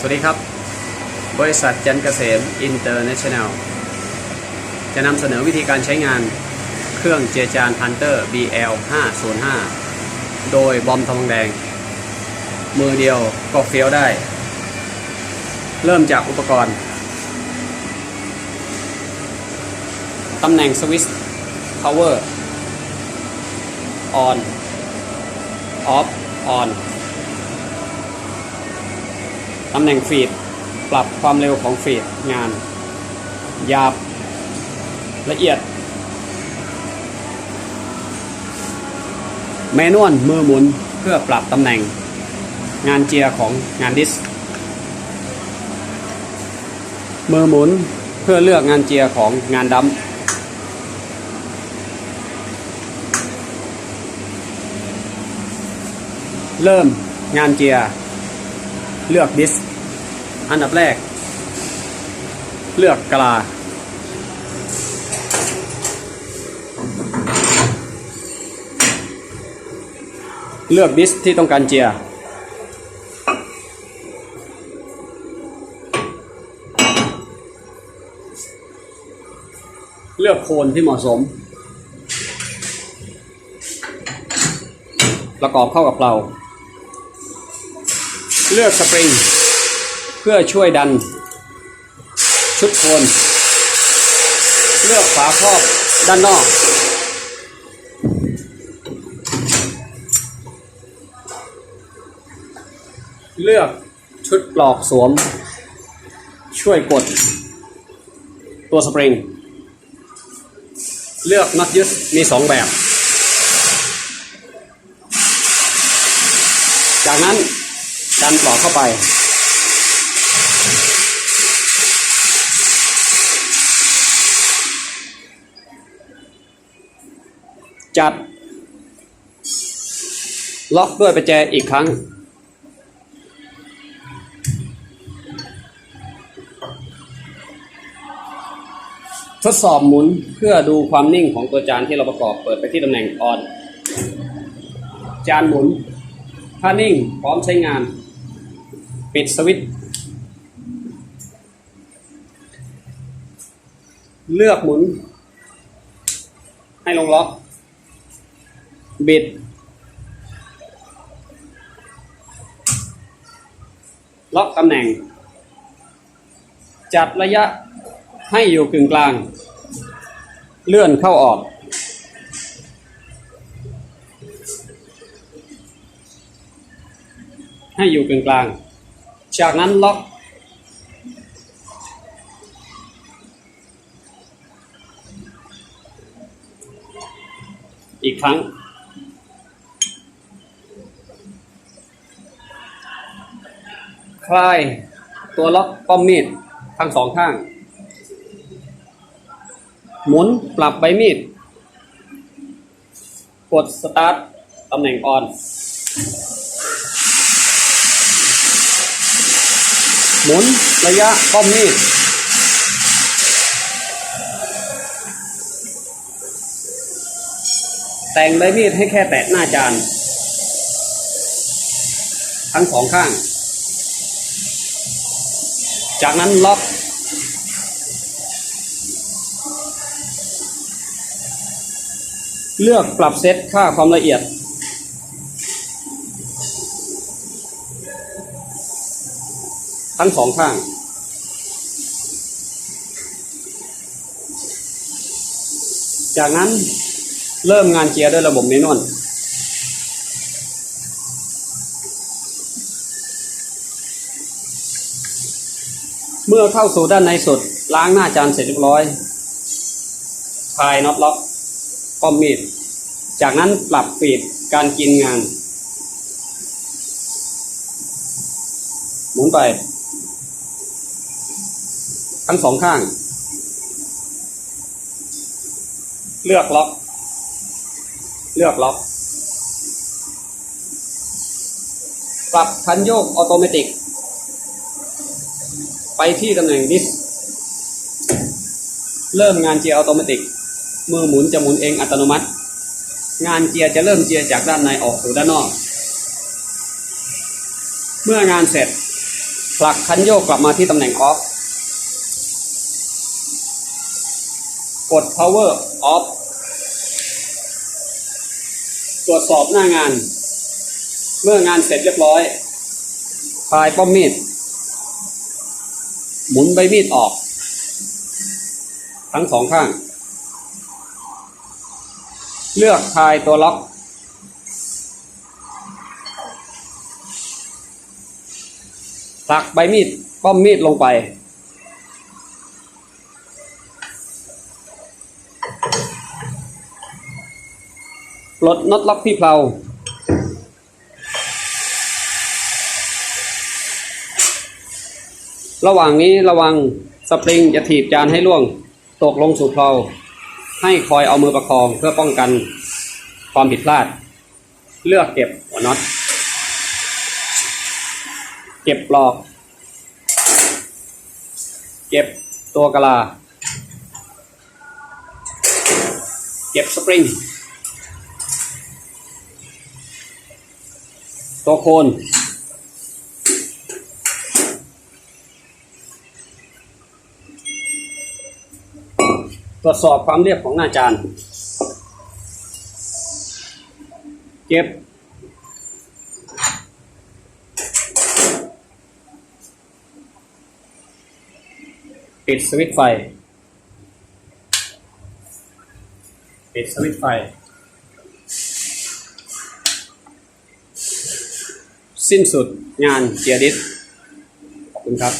สวัสดีครับ บริษัทจันเกษมอินเตอร์เนชั่นแนลจะนำเสนอวิธีการใช้งานเครื่องเจจานพันเตอร์ BL 505โดยบอมทองแดง มือเดียวก็เฟี้ยวได้ เริ่มจากอุปกรณ์ ตำแหน่งสวิตช์ power on off on ตำแหน่งฟีดปรับความเร็วของฟีดงานหยาบละเอียด แมนวลมือหมุนเพื่อปรับตำแหน่ง งานเจียของงานดิส มือหมุนเพื่อเลือกงานเจียของงานดัมเริ่มงานเจีย เลือกดิส อันดับแรก เลือกกลา เลือกดิสที่ต้องการเจียเลือกโคนที่เหมาะสม ประกอบเข้ากับเรา เลือกสปริง เพื่อช่วยดัน ชุดโคนเลือกฝาครอบด้านนอก เลือกชุดปลอกสวม ช่วยกด ตัวสปริง เลือกน็อตยึดมีสองแบบ จากนั้นดันปลอกเข้าไป จัดล็อกด้วยประแจอีกครั้ง ทดสอบหมุนเพื่อดูความนิ่งของตัวจานที่เราประกอบเปิดไปที่ตำแหน่งออน จานหมุน ถ้านิ่งพร้อมใช้งาน ปิดสวิตช์ เลือกหมุน ให้ลงล็อก บิด ล็อกตำแหน่ง จัดระยะให้อยู่กึ่งกลาง เลื่อนเข้าออกให้อยู่กึ่งกลาง จากนั้นล็อก ครั้ง คลายตัวล็อกป้อมมีดทั้งสองข้าง หมุนปรับใบมีด กดสตาร์ทตำแหน่งออนหมุนระยะป้อมมีด แต่งใบมีดให้แค่แตะหน้าจาน ทั้งสองข้าง จากนั้นล็อกเลือกปรับเซตค่าความละเอียด ทั้งสองข้าง จากนั้น เริ่มงานเจียร์ด้วยระบบเมนวลเมื่อเข้าสู่ด้านในสุด ล้างหน้าจานเสร็จเรียบร้อยคลายน็อตล็อกป้อมมีด จากนั้นปรับฟีดการกินงาน หมุนไป ทั้งสองข้าง เลือกล็อก เลือกล็อก ปรับคันโยกออโตเมติก ไปที่ตำแหน่งดิส เริ่มงานเจียร์ออโตเมติก มือหมุนจะหมุนเองอัตโนมัติ งานเจียร์จะเริ่มเจียร์จากด้านในออกสู่ด้านนอก เมื่องานเสร็จผลักคันโยกกลับมาที่ตำแหน่งออฟ กด power off ตรวจสอบหน้างาน เมื่องานเสร็จเรียบร้อยคลายป้อมมีด หมุนใบมีดออก ทั้งสองข้าง เลือกคลายตัวล็อกผลักใบมีดป้อมมีดลงไป ปลดน็อตล็อกที่เพลาระหว่างนี้ระวังสปริงจะถีบจานให้ล่วง ตกลงสู่เพลาให้คอยเอามือประคองเพื่อป้องกันความผิดพลาด เลือกเก็บหัวน็อต เก็บปลอก เก็บตัวกะลา เก็บสปริง ตัวโคนตรวจสอบความเรียบของหน้าจานเก็บ ปิดสวิตไฟ ปิดสวิตไฟ สิ้นสุดงานเจียดิสขอบคุณครับ